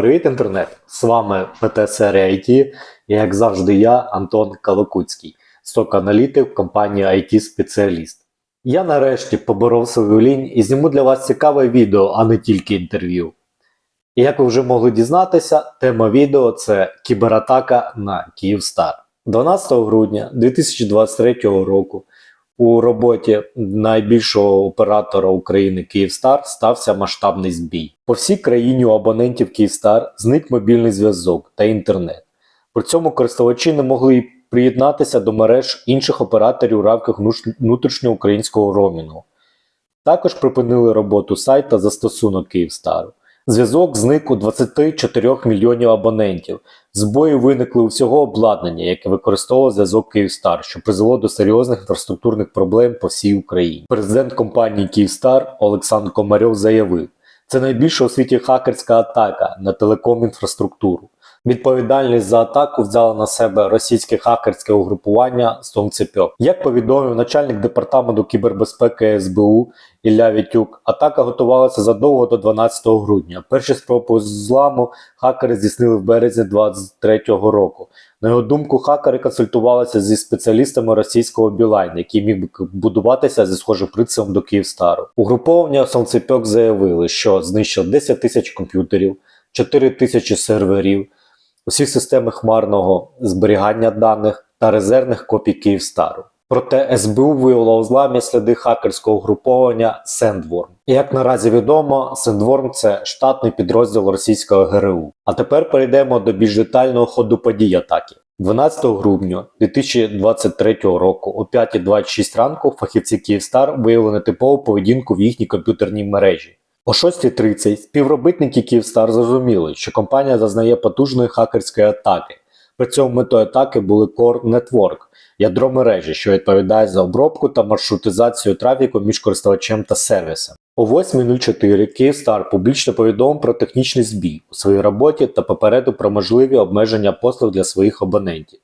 Привіт, інтернет! З вами ПТ Серія IT і як завжди я, Антон Калакуцький, сок-аналітик компанії IT спеціаліст. Я нарешті поборов свою лінь і зніму для вас цікаве відео, а не тільки інтерв'ю. І як ви вже могли дізнатися, тема відео це кібератака на Київстар. 12 грудня 2023 року у роботі найбільшого оператора України Київстар стався масштабний збій. По всій країні у абонентів Київстар зник мобільний зв'язок та інтернет. При цьому користувачі не могли приєднатися до мереж інших операторів у рамках внутрішньоукраїнського роумінгу. Також припинили роботу сайт та застосунок Київстару. Зв'язок зник у 24 мільйонів абонентів. Збої виникли у всього обладнання, яке використовував зв'язок Київстар, що призвело до серйозних інфраструктурних проблем по всій Україні. Президент компанії Київстар Олександр Комарьов заявив, це найбільша у світі хакерська атака на телеком-інфраструктуру. Відповідальність за атаку взяло на себе російське хакерське угрупування Сонцепьок. Як повідомив начальник департаменту кібербезпеки СБУ Ілля Вітюк, атака готувалася задовго до 12 грудня. Перші спроби зламу хакери здійснили в березні 2023 року. На його думку, хакери консультувалися зі спеціалістами російського Білайн, який міг будуватися зі схожим принципом до Київстару. Угруповання Сонцепьок заявили, що знищило 10 тисяч комп'ютерів, 4 тисячі серверів, усі системи хмарного зберігання даних та резервних копій Київстару. Проте СБУ виявило у зламі сліди хакерського угруповання Sandworm. І як наразі відомо, Sandworm – це штатний підрозділ російського ГРУ. А тепер перейдемо до більш детального ходу подій атаки. 12 грудня 2023 року о 5.26 ранку фахівці Київстар виявили нетипову поведінку в їхній комп'ютерній мережі. О 6.30 співробітники Київстар зрозуміли, що компанія зазнає потужної хакерської атаки. При цьому метою атаки були Core Network, ядро мережі, що відповідає за обробку та маршрутизацію трафіку між користувачем та сервісом. О 8.04 Київстар публічно повідомив про технічний збій у своїй роботі та попередив про можливі обмеження послуг для своїх абонентів.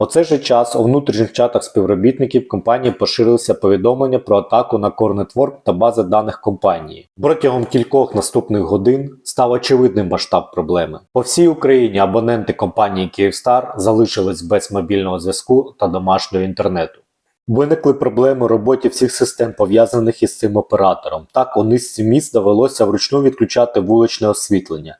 У цей же час у внутрішніх чатах співробітників компанії поширилися повідомлення про атаку на Core Network та бази даних компанії. Протягом кількох наступних годин став очевидним масштаб проблеми. По всій Україні абоненти компанії Київстар залишились без мобільного зв'язку та домашнього інтернету. Виникли проблеми у роботі всіх систем, пов'язаних із цим оператором. Так, у низці міст довелося вручну відключати вуличне освітлення.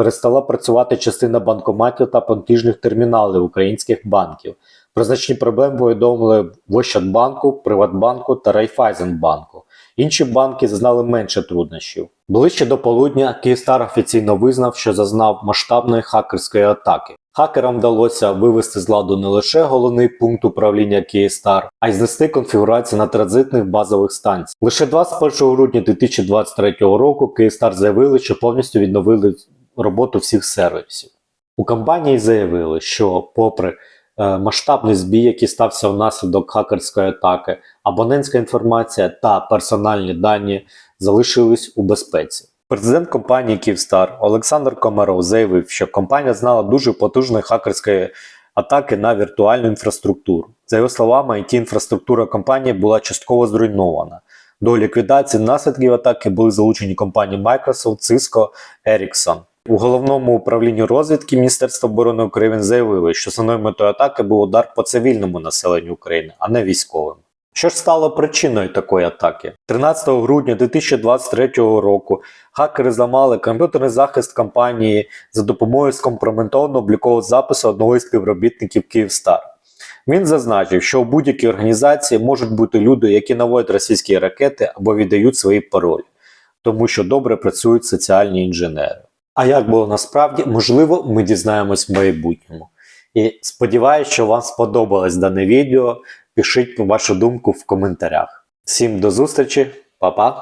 Перестала працювати частина банкоматів та платіжних терміналів українських банків. Про значні проблеми повідомили в Ощадбанку, Приватбанку та Райфайзенбанку. Інші банки зазнали менше труднощів. Ближче до полудня Київстар офіційно визнав, що зазнав масштабної хакерської атаки. Хакерам вдалося вивести з ладу не лише головний пункт управління Київстар, а й знести конфігурацію на транзитних базових станціях. Лише 21 грудня 2023 року Київстар заявили, що повністю відновили роботу всіх сервісів. У компанії заявили, що, попри е, масштабний збій, який стався внаслідок хакерської атаки, абонентська інформація та персональні дані залишились у безпеці. Президент компанії Київстар Олександр Комаров заявив, що компанія знала дуже потужної хакерської атаки на віртуальну інфраструктуру. За його словами, it інфраструктура компанії була частково зруйнована. До ліквідації наслідків атаки були залучені компанії Microsoft, Cisco, Ericsson. У головному управлінні розвідки Міністерства оборони України заявили, що основною метою атаки був удар по цивільному населенню України, а не військовим. Що ж стало причиною такої атаки? 13 грудня 2023 року хакери зламали комп'ютерний захист компанії за допомогою скомпрометованого облікового запису одного із співробітників Київстар. Він зазначив, що у будь-якій організації можуть бути люди, які наводять російські ракети або віддають свої паролі, тому що добре працюють соціальні інженери. А як було насправді, можливо, ми дізнаємось в майбутньому. І сподіваюся, що вам сподобалось дане відео. Пишіть вашу думку в коментарях. Всім до зустрічі, па-па!